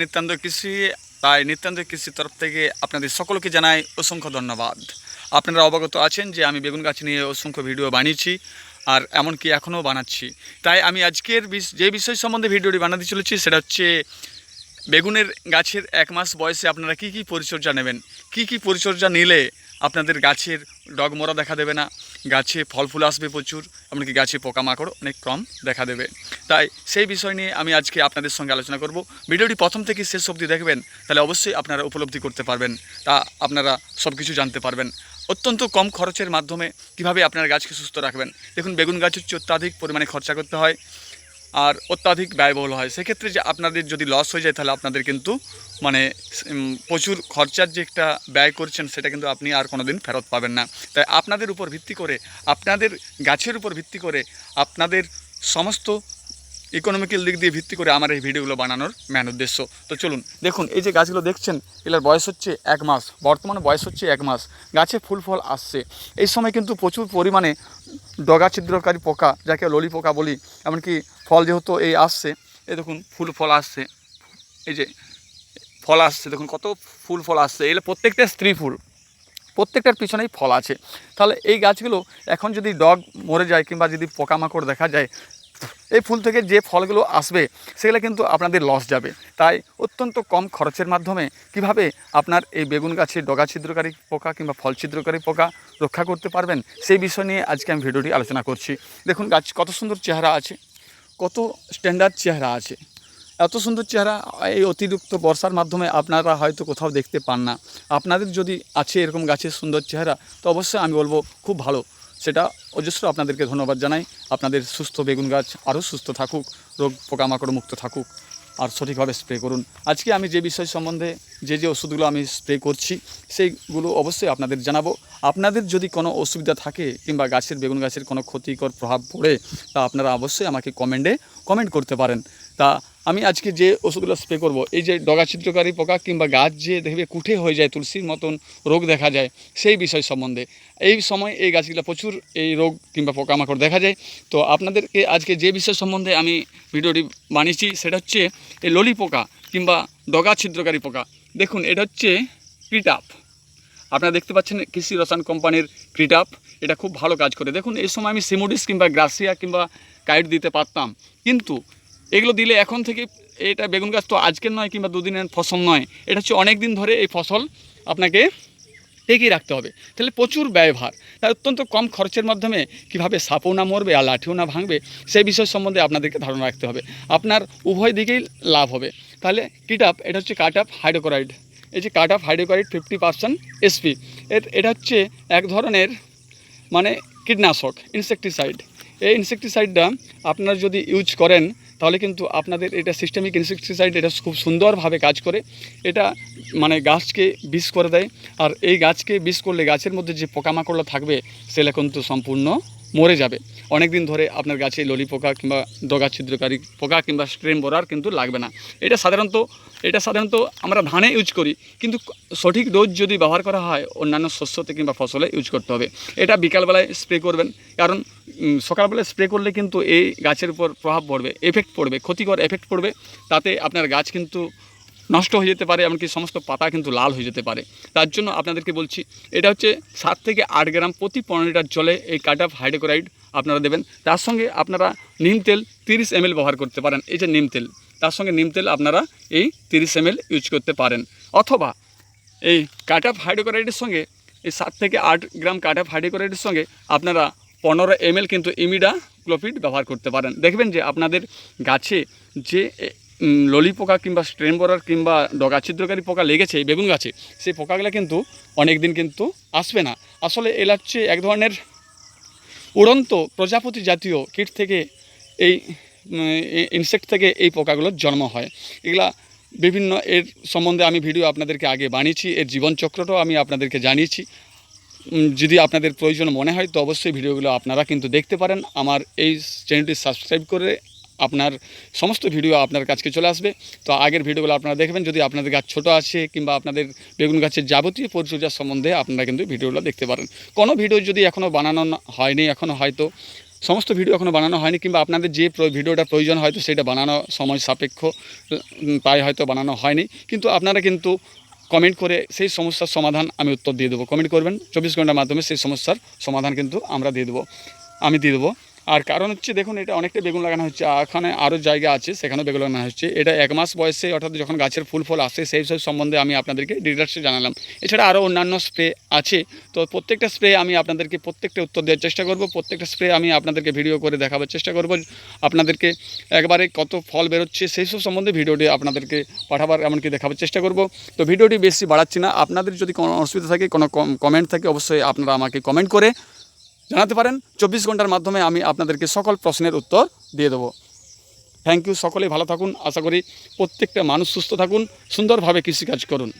নিত্যান্ত কৃষি, তাই নিত্যান্ত কৃষির তরফ থেকে আপনাদের সকলকে জানাই অসংখ্য ধন্যবাদ। আপনারা অবগত আছেন যে আমি বেগুন গাছ নিয়ে অসংখ্য ভিডিও বানিয়েছি আর এমনকি এখনও বানাচ্ছি। তাই আমি আজকের যে বিষয় সম্বন্ধে ভিডিওটি বানাতে চলেছি সেটা হচ্ছে বেগুনের গাছের এক মাস বয়সে আপনারা কি কি পরিচর্যা নেবেন? কি কি পরিচর্যা নিলে আপনাদের গাছের ডগমরা দেখা দেবে না, গাছে ফল ফুল আসবে প্রচুর, এমনকি গাছে পোকামাকড় অনেক কম দেখা দেবে। তাই সেই বিষয় নিয়ে আমি আজকে আপনাদের সঙ্গে আলোচনা করব। ভিডিওটি প্রথম থেকে শেষ অবধি দেখবেন, তাহলে অবশ্যই আপনারা উপলব্ধি করতে পারবেন, তা আপনারা সব কিছু জানতে পারবেন। অত্যন্ত কম খরচের মাধ্যমে কীভাবে আপনার গাছকে সুস্থ রাখবেন? দেখুন, বেগুন গাছ হচ্ছে অত্যাধিক পরিমাণে খরচা করতে হয়। আর অত্যাধিক ব্যয়বহুল হয়। সেক্ষেত্রে যে আপনাদের যদি লস হয়ে যায়, তাহলে আপনাদের কিন্তু মানে প্রচুর খরচার যে একটা ব্যয় করছেন, সেটা কিন্তু আপনি আর কোনো দিন ফেরত পাবেন না। তাই আপনাদের উপর ভিত্তি করে, আপনাদের গাছের উপর ভিত্তি করে, আপনাদের সমস্ত ইকোনমিক্যাল দিক দিয়ে ভিত্তি করে আমার এই ভিডিওগুলো বানানোর ম্যান উদ্দেশ্য। তো চলুন, দেখুন, এই যে গাছগুলো দেখছেন, এগুলোর বয়স হচ্ছে এক মাস, বর্তমানে বয়স হচ্ছে এক মাস, গাছে ফুল ফল আসছে। এই সময় কিন্তু প্রচুর পরিমাণে ডগা, ছিদ্রকারী পোকা, যাকে ললি পোকা বলি, এমনকি ফল যেহেতু এই আসছে এ দেখুন, ফুল ফল আসছে, এই যে ফল আসছে, দেখুন কত ফুল ফল আসছে, এগুলো প্রত্যেকটা স্ত্রী ফুল, প্রত্যেকটার পিছনেই ফল আছে। তাহলে এই গাছগুলো এখন যদি ডগ মরে যায় কিংবা যদি পোকামাকড় দেখা যায় এই ফুল থেকে যে ফলগুলো আসবে, সেগুলো কিন্তু আপনাদের লস যাবে। তাই অত্যন্ত কম খরচের মাধ্যমে কীভাবে আপনার এই বেগুন গাছে ডগা ছিদ্রকারী পোকা কিংবা ফল ছিদ্রকারী পোকা রক্ষা করতে পারবেন, সেই বিষয় নিয়ে আজকে আমি ভিডিওটি আলোচনা করছি। দেখুন গাছ, কত সুন্দর চেহারা আছে, কত স্ট্যান্ডার্ড চেহারা আছে। এত সুন্দর চেহারা, এই অতিরিক্ত বর্ষার মাধ্যমে আপনারা হয়তো কোথাও দেখতে পান না। আপনাদের যদি আছে এরকম গাছের সুন্দর চেহারা, তো অবশ্যই আমি বলব খুব ভালো। সেটা অজস্র আপনাদেরকে ধন্যবাদ জানাই। আপনাদের সুস্থ বেগুন গাছ আরও সুস্থ থাকুক, রোগ পোকামাকড় মুক্ত থাকুক, আর সঠিকভাবে স্প্রে করুন। আজকে আমি যে বিষয় সম্বন্ধে যে যে ওষুধগুলো আমি স্প্রে করছি, সেইগুলো অবশ্যই আপনাদের জানাব। আপনাদের যদি কোনো অসুবিধা থাকে কিংবা গাছের, বেগুন গাছের কোনো ক্ষতিকর প্রভাব পড়ে, তা আপনারা অবশ্যই আমাকে কমেন্টে কমেন্ট করতে পারেন। তা আমি আজকে যে ওষুধগুলো স্প্রে করব, এই যে ডগা ছিদ্রকারী পোকা কিংবা গাছ যে দেখবে কুঠে হয়ে যায়, তুলসীর মতন রোগ দেখা যায়, সেই বিষয় সম্বন্ধে। এই সময় এই গাছগুলো প্রচুর এই রোগ কিংবা পোকামাকড় দেখা যায়। তো আপনাদেরকে আজকে যে বিষয় সম্বন্ধে আমি ভিডিওটি বানিয়েছি, সেটা হচ্ছে এই ললি পোকা কিংবা ডগা ছিদ্রকারী পোকা। দেখুন, এটা হচ্ছে ক্রিটাপ। আপনারা দেখতে পাচ্ছেন কৃষি রসায়ন কোম্পানির ক্রিটাপ, এটা খুব ভালো কাজ করে। দেখুন, এই সময় আমি সিমোডিস কিংবা গ্রাসিয়া কিংবা কাইট দিতে পারতাম। কিন্তু এগুলো দিলে এখন থেকে এটা বেগুন গাছ তো আজকের নয় কিংবা দুদিনের ফসল নয়, এটা হচ্ছে অনেক দিন ধরে এই ফসল আপনাকে টেকিয়ে রাখতে হবে। তাহলে প্রচুর ব্যয়ভার। তাই অত্যন্ত কম খরচের মাধ্যমে কীভাবে সাপও না মরবে আর লাঠিও না ভাঙবে, সেই বিষয় সম্বন্ধে আপনাদেরকে ধারণা রাখতে হবে। আপনার উভয় দিকেই লাভ হবে। তাহলে কিটাপ এটা হচ্ছে কাট আপ হাইড্রোকোরাইড এই যে cartap hydrochloride fifty percent SP এর, এটা হচ্ছে এক ধরনের মানে কীটনাশক ইনসেকটিসাইড এই ইনসেকটিসাইডটা আপনারা যদি ইউজ করেন তাহলে কিন্তু আপনাদের এটা সিস্টেমিক ইনসেকটিসাইড এটা খুব সুন্দরভাবে কাজ করে। এটা মানে গাছকে বিষ করে দেয়। আর এই গাছকে বিষ করলে গাছের মধ্যে যে পোকামাকড় থাকবে সেটা কিন্তু সম্পূর্ণ মরে যাবে। অনেক দিন ধরে আপনার গাছে ললি পোকা কিংবা ডগা ছিদ্রকারী পোকা কিংবা স্ট্রেম বরার কিন্তু লাগবে না। এটা সাধারণত এটা সাধারণত আমরা ধানে ইউজ করি, কিন্তু সঠিক ডোজ যদি ব্যবহার করা হয়, অন্যান্য শস্যতে কিংবা ফসলে ইউজ করতে হবে। এটা বিকালবেলায় স্প্রে করবেন, কারণ সকালবেলায় স্প্রে করলে কিন্তু এই গাছের উপর প্রভাব পড়বে এফেক্ট পড়বে, ক্ষতিকর এফেক্ট পড়বে। তাতে আপনার গাছ কিন্তু নষ্ট হয়ে যেতে পারে, এমনকি সমস্ত পাতা কিন্তু লাল হয়ে যেতে পারে। তার জন্য আপনাদেরকে বলছি, এটা হচ্ছে সাত থেকে আট গ্রাম প্রতি পনেরো লিটার জলে এই কাট অফ হাইড্রোক্লোরাইড আপনারা দেবেন। তার সঙ্গে আপনারা নিম তেল তিরিশ এম ব্যবহার করতে পারেন, এই যে নিম তেল। তার সঙ্গে নিম তেল আপনারা এই তিরিশ এম ইউজ করতে পারেন। অথবা এই কাট অফ হাইড্রোক্লোরাইডের সঙ্গে, এই সাত থেকে আট গ্রাম কাট অফ হাইড্রোক্লোরাইডের সঙ্গে আপনারা পনেরো এম কিন্তু ইমিডা ক্লোপিড ব্যবহার করতে পারেন। দেখবেন যে আপনাদের গাছে যে ললি পোকা কিংবা স্ট্রেন বরার কিংবা ডগা ছিদ্রকারী পোকা লেগেছে বেগুন গাছে, সেই পোকাগুলো কিন্তু অনেক দিন কিন্তু আসবে না। আসলে এলা হচ্ছে এক ধরনের উড়ন্ত প্রজাপতি জাতীয় কীট থেকে এই ইনসেক্ট থেকে এই পোকাগুলোর জন্ম হয়। এগুলা বিভিন্ন এর সম্বন্ধে আমি ভিডিও আপনাদেরকে আগে বানিয়েছি, এর জীবনচক্রটাও আমি আপনাদেরকে জানিয়েছি। যদি আপনাদের প্রয়োজন মনে হয়, তো অবশ্যই ভিডিওগুলো আপনারা কিন্তু দেখতে পারেন। আমার এই চ্যানেলটি সাবস্ক্রাইব করে আপনার সমস্ত ভিডিও আপনার কাছকে চলে আসবে। তো আগের ভিডিওগুলো আপনারা দেখবেন, যদি আপনাদের গাছ ছোট আছে কিংবা আপনাদের বেগুন গাছের যাবতীয় পরিচর্যার সম্বন্ধে আপনারা কিন্তু ভিডিওগুলো দেখতে পারেন। কোনো ভিডিও যদি এখনও বানানো হয়নি এখনও হয়তো সমস্ত ভিডিও এখনও বানানো হয়নি কিংবা আপনাদের যে ভিডিওটা প্রয়োজন হয়তো সেটা বানানো সময় সাপেক্ষ তাই হয়তো বানানো হয়নি। কিন্তু আপনারা কিন্তু কমেন্ট করে সেই সমস্যার সমাধান আমি উত্তর দিয়ে দেবো। কমেন্ট করবেন, চব্বিশ ঘণ্টার মাধ্যমে সেই সমস্যার সমাধান কিন্তু আমরা দিয়ে দেবো। আমি দিয়ে দেবো। আর কারণ হচ্ছে দেখুন, এটা অনেকটা বেগুন লাগানো হচ্ছে। এখানে আরও জায়গা আছে, সেখানেও বেগুন লাগানো হচ্ছে। এটা এক মাস বয়সে, অর্থাৎ যখন গাছের ফুল ফল আসে, সেই সব সম্বন্ধে আমি আপনাদেরকে ডিটেলসে জানালাম। এছাড়া আরও অন্যান্য স্প্রে আছে। তো প্রত্যেকটা স্প্রে আমি আপনাদেরকে প্রত্যেকটা উত্তর দেওয়ার চেষ্টা করব। প্রত্যেকটা স্প্রে আমি আপনাদেরকে ভিডিও করে দেখাবার চেষ্টা করব। আপনাদেরকে একবারে কত ফল বেরোচ্ছে, সেই সব সম্বন্ধে ভিডিওটি আপনাদেরকে পাঠাবার, এমনকি দেখাবার চেষ্টা করব। তো ভিডিওটি বেশি বাড়াচ্ছি না। আপনাদের যদি কোনো অসুবিধা থাকে, কোনো কমেন্ট থাকে, অবশ্যই আপনারা আমাকে কমেন্ট করে জানাতে পারেন। চব্বিশ ঘণ্টার মাধ্যমে আমি আপনাদেরকে সকল প্রশ্নের উত্তর দিয়ে দেবো। থ্যাংক ইউ সকলেই ভালো থাকুন। আশা করি প্রত্যেকটা মানুষ সুস্থ থাকুন, সুন্দরভাবে কৃষিকাজ করুন।